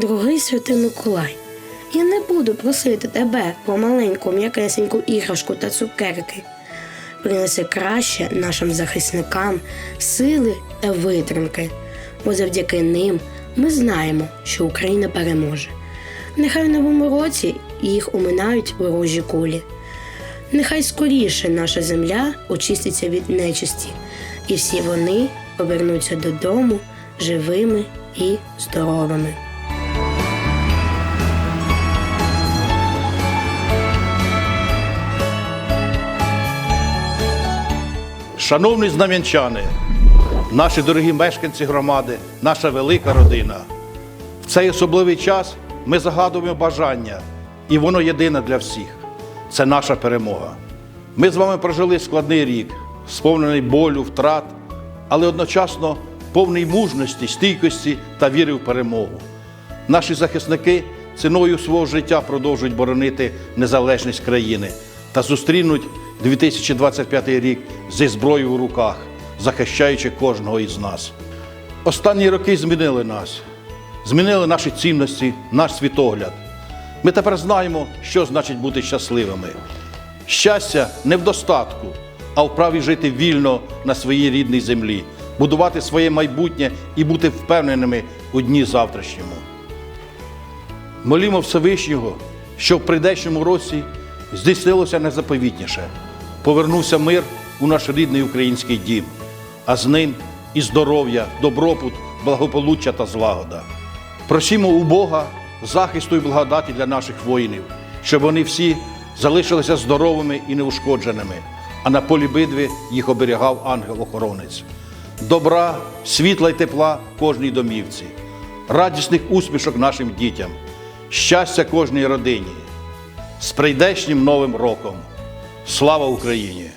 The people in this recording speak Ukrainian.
Дорогий святий Миколай, я не буду просити тебе про маленьку м'якесеньку іграшку та цукерки. Принеси краще нашим захисникам сили та витримки, бо завдяки ним ми знаємо, що Україна переможе. Нехай в новому році їх уминають ворожі кулі. Нехай скоріше наша земля очиститься від нечисті, і всі вони повернуться додому живими і здоровими. Шановні знам'янчани, наші дорогі мешканці громади, наша велика родина. В цей особливий час ми загадуємо бажання, і воно єдине для всіх це наша перемога. Ми з вами прожили складний рік, сповнений болю, втрат, але одночасно повний мужності, стійкості та віри в перемогу. Наші захисники ціною свого життя продовжують боронити незалежність країни та зустрінуть 2025 рік зі зброєю в руках, захищаючи кожного із нас. Останні роки змінили нас, змінили наші цінності, наш світогляд. Ми тепер знаємо, що значить бути щасливими. Щастя не в достатку, а в праві жити вільно на своїй рідній землі, будувати своє майбутнє і бути впевненими у дні завтрашньому. Молімо Всевишнього, що в прийдешньому році здійснилося незаповітніше. Повернувся мир у наш рідний український дім, а з ним і здоров'я, добробут, благополуччя та злагода. Просімо у Бога захисту і благодаті для наших воїнів, щоб вони всі залишилися здоровими і неушкодженими, а на полі битви їх оберігав ангел-охоронець. Добра, світла й тепла кожній домівці, радісних усмішок нашим дітям, щастя кожній родині. З прийдешнім новим роком. Слава Україні!